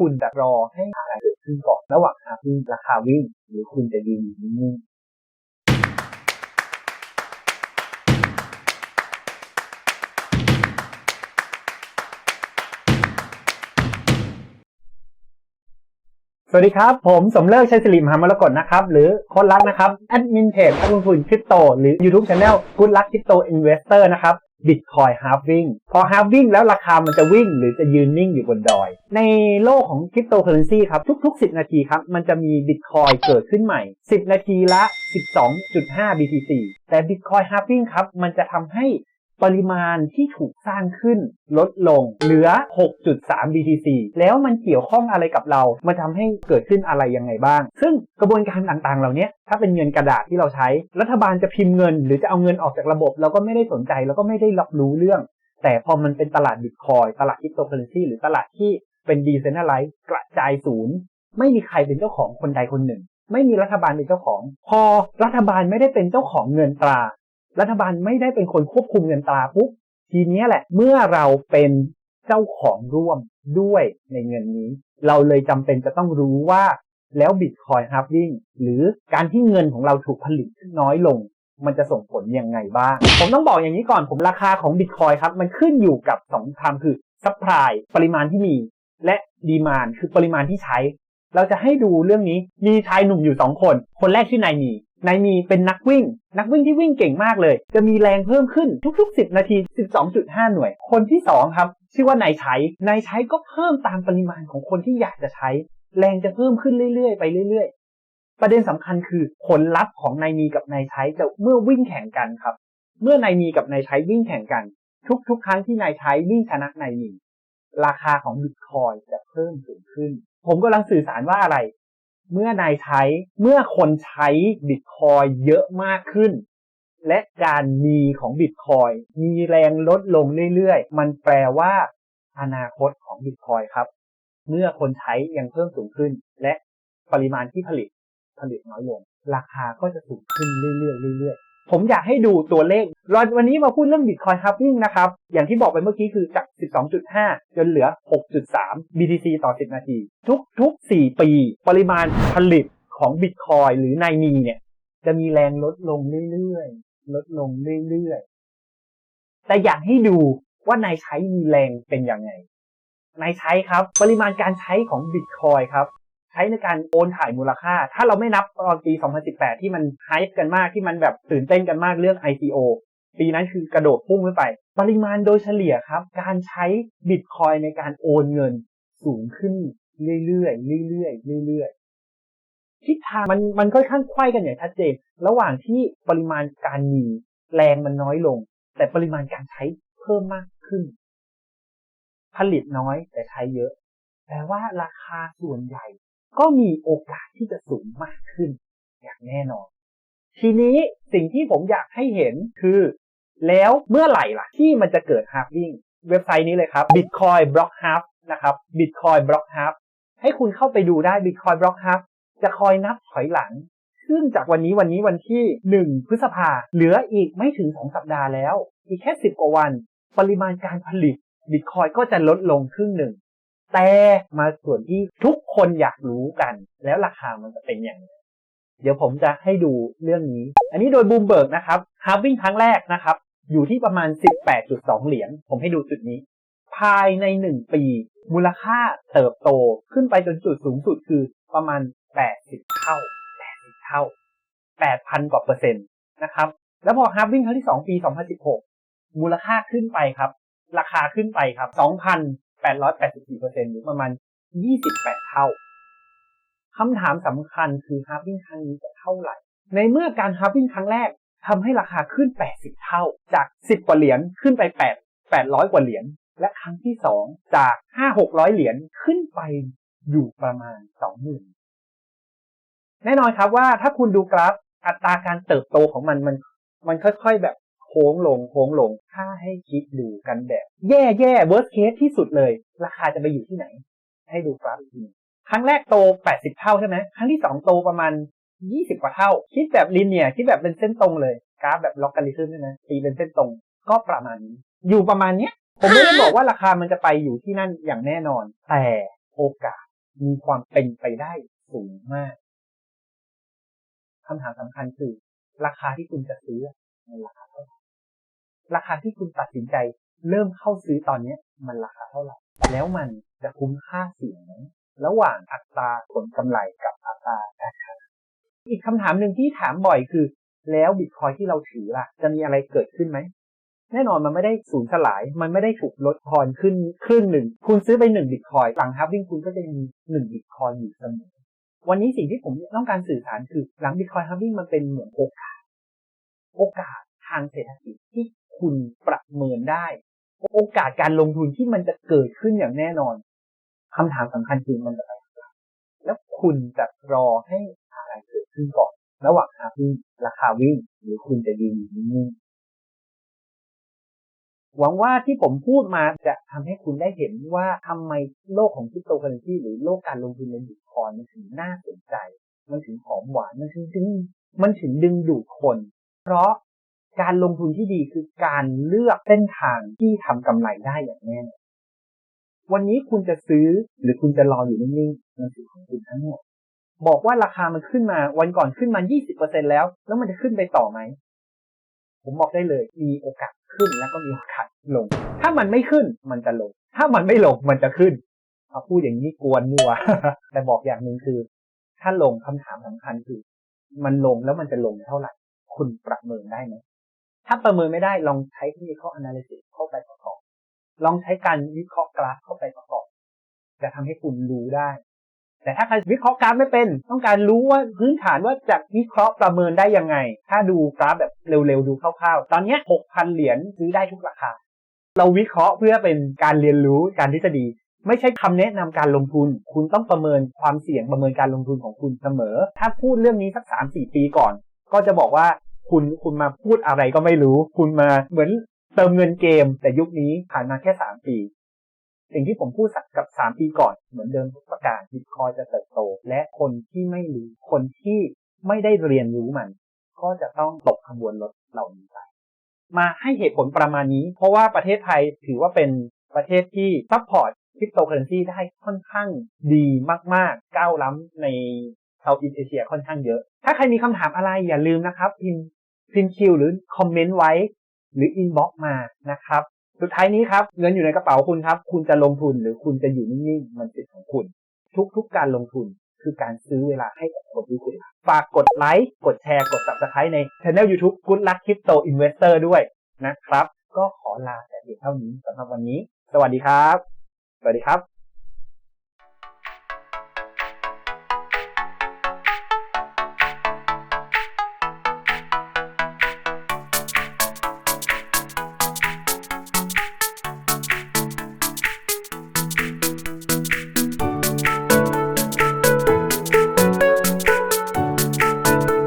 คุณจะรอให้อะไรเกิดขึ้นก่อนระหว่างฮาวิ่ราคาวิ่ง หรือคุณจะยืนอยู่นิ่งสวัสดีครับ ผมสมเลิกชัยศิริมหามรกตนะครับ หรือโค้ดลักนะครับ แอดมินเพจนักลงทุนคริปโต หรือ YouTube Channel กุดลักคริปโตอินเวสเตอร์นะครับ บิตคอยฮาร์ฟวิ่งพอฮาร์ฟวิ่งแล้วราคามันจะวิ่งหรือจะยืนนิ่งอยู่บนดอย ในโลกของคริปโตเคอเรนซีครับ ทุก ๆ 10 นาทีครับ มันจะมีบิตคอยเกิดขึ้นใหม่ 10 นาทีละ 12.5 BTC แต่บิตคอยฮาร์ฟวิ่งครับ มันจะทำให้ ปริมาณที่ถูกสร้างขึ้นลดลงเหลือ 6.3 BTC แล้วมันเกี่ยวข้องอะไรกับเรามันทำให้เกิดขึ้นอะไรยังไงบ้าง ซึ่งกระบวนการต่างๆ เหล่านี้ถ้าเป็นเงินกระดาษที่เราใช้ รัฐบาลจะพิมพ์เงิน หรือจะเอาเงินออกจากระบบ เราก็ไม่ได้สนใจเราก็ไม่ได้รับรู้เรื่อง แต่พอมันเป็นตลาดบิตคอยตลาดคริปโตเคอเรนซีหรือตลาดที่เป็นดีเซน a ไลซ์กระจายศูนย์ ไม่มีใครเป็นเจ้าของคนใดคนหนึ่ง ไม่มีรัฐบาลเป็นเจ้าของ พอรัฐบาลไม่ได้เป็นเจ้าของเงินตรา รัฐบาลไม่ได้เป็นคนควบคุมเงินตราปุ๊บทีนี้แหละเมื่อเราเป็นเจ้าของร่วมด้วยในเงินนี้ เราเลยจำเป็นจะต้องรู้ว่าแล้วบิตคอยฮาร์ฟวิ่งหรือการที่เงินของเราถูกผลิตน้อยลง มันจะส่งผลยังไงบ้าง ผมต้องบอกอย่างนี้ก่อนผมราคาของบิตคอยครับ มันขึ้นอยู่กับ2คำคือซัพพลายปริมาณที่มี และดีมานคือปริมาณที่ใช้ เราจะให้ดูเรื่องนี้มีชายหนุ่มอยู่2คน คนแรกชื่อนายมี นายมีเป็นนักวิ่ง นักวิ่งที่วิ่งเก่งมากเลย จะมีแรงเพิ่มขึ้นทุกๆ 10 นาที 12.5 หน่วย คนที่ 2 ครับ ชื่อว่านายใช้นายใช้ก็เพิ่มตามปริมาณของคนที่อยากจะใช้ แรงจะเพิ่มขึ้นเรื่อยๆ ไปเรื่อยๆ ประเด็นสำคัญคือผลลัพธ์ของนายมีกับนายใช้จะเมื่อวิ่งแข่งกันครับ เมื่อนายมีกับนายใช้วิ่งแข่งกัน ทุกๆ ครั้งที่นายใช้วิ่งชนะนายมีราคาของบิตคอยจะเพิ่มสูงขึ้น ผมกำลังสื่อสารว่าอะไร เมื่อนายใช้เมื่อคนใช้บิตคอยเยอะมากขึ้น และการมีของบิตคอยมีแรงลดลงเรื่อยๆ มันแปลว่า อนาคตของบิตคอยครับ เมื่อคนใช้ยังเพิ่มสูงขึ้น และปริมาณที่ผลิตผลิตน้อยลง ราคาก็จะสูงขึ้นเรื่อยๆเรื่อยๆ ผมอยากให้ดูตัวเลขวันนี้มาพูดเรื่อง Bitcoin Halving นะครับ อย่างที่บอกไปเมื่อกี้คือจาก 12.5 จนเหลือ 6.3 BTC ต่อ 10 นาที ทุกทุก 4 ปี ปริมาณผลิตของ Bitcoin หรือนายมีเนี่ย จะมีแรงลดลงเรื่อยๆ ลดลงเรื่อยๆ แต่อยากให้ดูว่านายใช้มีแรงเป็นยังไงนายใช้ครับ ปริมาณการใช้ของ Bitcoin ครับ ใช้ในการโอนถ่ายมูลค่า ถ้าเราไม่นับตอนปี 2018 ที่มันไฮป์กันมากที่มันแบบตื่นเต้นกันมากเรื่อง ICO ปีนั้นคือกระโดดพุ่งขึ้นไป ปริมาณโดยเฉลี่ยครับ การใช้บิตคอยในการโอนเงินสูงขึ้นเรื่อยๆเรื่อยๆเรื่อยๆทิศทางมันมันค่อนข้างไขว้กันอย่างชัดเจน ระหว่างที่ปริมาณการมีแรงมันน้อยลง แต่ปริมาณการใช้เพิ่มมากขึ้น ผลิตน้อยแต่ใช้เยอะแปลว่าราคาส่วนใหญ่ ก็มีโอกาสที่จะสูงมากขึ้น อย่างแน่นอน ทีนี้สิ่งที่ผมอยากให้เห็นคือ แล้วเมื่อไหร่ล่ะ ที่มันจะเกิดฮาร์วิ่งเว็บไซต์นี้เลยครับ Bitcoin Block Half นะครับ Bitcoin Block Half ให้คุณเข้าไปดูได้ Bitcoin Block Half จะคอยนับถอยหลัง ซึ่งจากวันนี้วันนี้วันที่ 1 พฤษภาเหลืออีกไม่ถึง 2 สัปดาห์แล้ว อีกแค่ 10 กว่าวัน ปริมาณการผลิต Bitcoin ก็จะลดลงครึ่งหนึ่ง แต่มาส่วนที่ทุกคนอยากรู้กัน แล้วราคามันจะเป็นอย่างไรเดี๋ยวผมจะให้ดูเรื่องนี้ อันนี้โดยบูมเบิร์กนะครับฮาร์วิ่งครั้งแรกนะครับ อยู่ที่ประมาณ 18.2 เหรียญผมให้ดูจุดนี้ ภายใน 1 ปี มูลค่าเติบโตขึ้นไปจนจุดสูงสุดคือประมาณ 80 เท่า 80 เท่า 8,000 กว่าเปอร์เซ็นต์นะครับ แล้วพอฮาร์วิ่งครั้งที่ 2 ปี 2016 มูลค่าขึ้นไปครับ ราคาขึ้นไปครับ 884%หรือประมาณ 28 เท่าคำถามสำคัญคือฮาร์วิ่งครั้งนี้จะเท่าไหร่ ในเมื่อการฮาร์วิ่งครั้งแรกทำให้ราคาขึ้น 80 เท่า จาก 10 กว่าเหรียญขึ้นไป 8 800 กว่าเหรียญและครั้งที่ 2 จาก 5 600 เหรียญขึ้นไปอยู่ประมาณ 20,000 แน่นอนครับว่าถ้าคุณดูกราฟอัตราการเติบโตของมันมันมันค่อยๆแบบ ค้งลงโค้งลง ถ้าให้คิดดูกันแบบ แย่แย่ worst case ที่สุดเลย ราคาจะไปอยู่ที่ไหน ให้ดูกราฟอีกทีครั้งแรกโต 80 เท่าใช่ไหมครั้งที่ 2 โตประมาณ 20 กว่าเท่า คิดแบบลินเนียคิดแบบเป็นเส้นตรงเลยกราฟแบบล็อกการิทึมใช่ไหมตีเป็นเส้นตรงก็ประมาณนี้ อยู่ประมาณเนี้ยผมไม่ได้บอกว่าราคามันจะไปอยู่ที่นั่นอย่างแน่นอน แต่โอกาสมีความเป็นไปได้สูงมากคำถามสำคัญคือ ราคาที่คุณจะซื้อมันราคาเท่าไหร่ ราคาที่คุณตัดสินใจ เริ่มเข้าซื้อตอนนี้มันราคาเท่าไหร่ แล้วมันจะคุ้มค่าเสี่ยงไหมระหว่างอัตราผลกำไรกับอัตราการขายอีกคำถามหนึ่งที่ถามบ่อยคือ แล้วบิตคอยที่เราถือล่ะ จะมีอะไรเกิดขึ้นไหมแน่นอนมันไม่ได้สูญสลาย มันไม่ได้ถูกลดทอนขึ้นครึ่งหนึ่ง คุณซื้อไปหนึ่งบิตคอยหลังฮับวิ่งคุณก็จะมีหนึ่งบิตคอยอยู่เสมอ วันนี้สิ่งที่ผมต้องการสื่อสารคือหลังบิตคอยฮับวิ่งมันเป็นเหมือนโอกาส โอกาสทางเศรษฐกิจที่ คุณประเมินได้ โอกาสการลงทุนที่มันจะเกิดขึ้นอย่างแน่นอนคำถามสำคัญคือมันจะไปไหนแล้วคุณจะรอให้อะไรเกิดขึ้นก่อน ระหว่างฮับวิ่งราคาวิ่ง หรือคุณจะยืนอยู่นิ่งหวังว่าที่ผมพูดมาจะทำให้คุณได้เห็นว่าทำไมโลกของคริปโตเคอเรนซีหรือโลกการลงทุนในบิตคอยน์มันถึงน่าสนใจ มันถึงหอมหวานมันถึงดึงมันถึงดึงดูดคน เพราะ การลงทุนที่ดีคือการเลือกเส้นทางที่ทำกำไรได้อย่างแน่นอนวันนี้คุณจะซื้อหรือคุณจะรออยู่นิ่งๆมันสิทธิ์ของคุณทั้งหมดบอกว่าราคามันขึ้นมาวันก่อนขึ้นมา 20%แล้ว แล้วมันจะขึ้นไปต่อไหม ผมบอกได้เลย มีโอกาสขึ้นแล้วก็มีโอกาสลง ถ้ามันไม่ขึ้นมันจะลง ถ้ามันไม่ลงมันจะขึ้นเอาพูดอย่างนี้กวนมัว แต่บอกอย่างหนึ่งคือ ถ้าลงคำถามสำคัญคือ มันลงแล้วมันจะลงเท่าไหร่ คุณประเมินได้ไหม ถ้าประเมินไม่ได้ลองใช้เทคนิค analysis เข้าไปประกอบ ลองใช้การวิเคราะห์กราฟเข้าไปประกอบ จะทำให้คุณรู้ได้ แต่ถ้าใครวิเคราะห์กราฟไม่เป็น ต้องการรู้ว่าพื้นฐานว่าจะวิเคราะห์ประเมินได้ยังไง ถ้าดูกราฟแบบเร็วๆดูคร่าวๆ ตอนนี้6,000 เหรียญซื้อได้ทุกราคา เราวิเคราะห์เพื่อเป็นการเรียนรู้การทฤษฎีไม่ใช่คำแนะนำการลงทุน คุณต้องประเมินความเสี่ยงประเมินการลงทุนของคุณเสมอ ถ้าพูดเรื่องนี้สัก3-4ปีก่อน ก็จะบอกว่า คุณคุณมาพูดอะไรก็ไม่รู้ คุณมาเหมือนเติมเงินเกม แต่ยุคนี้ผ่านมาแค่3ปี สิ่งที่ผมพูดสักกับ3ปีก่อนเหมือนเดิมทุกประการบิตคอยจะเติบโต และคนที่ไม่รู้คนที่ไม่ได้เรียนรู้มัน ก็จะต้องตกขบวนรถเหล่านี้ไปมาให้เหตุผลประมาณนี้ เพราะว่าประเทศไทยถือว่าเป็นประเทศที่ซัพพอร์ตคริปโตเคอเรนซีได้ค่อนข้างดีมากๆ ก้าวล้ำในเซาท์อีสเอเชียค่อนข้างเยอะ ถ้าใครมีคำถามอะไรอย่าลืมนะครับ พิมพ์ พิมพ์คิวหรือคอมเมนต์ไว้ หรืออินบ็อกมานะครับ สุดท้ายนี้ครับ เงินอยู่ในกระเป๋าคุณครับ คุณจะลงทุนหรือคุณจะอยู่นิ่งๆมันสิทธิ์ของคุณ ทุกๆการลงทุนคือการซื้อเวลาให้กับคนที่คุณฝากกดไลค์ กดแชร์ กด subscribe ใน channel YouTube Good Luck Crypto Investor ด้วยนะครับ ก็ขอลาแต่เพียงเท่านี้สำหรับวันนี้ สวัสดีครับ สวัสดีครับ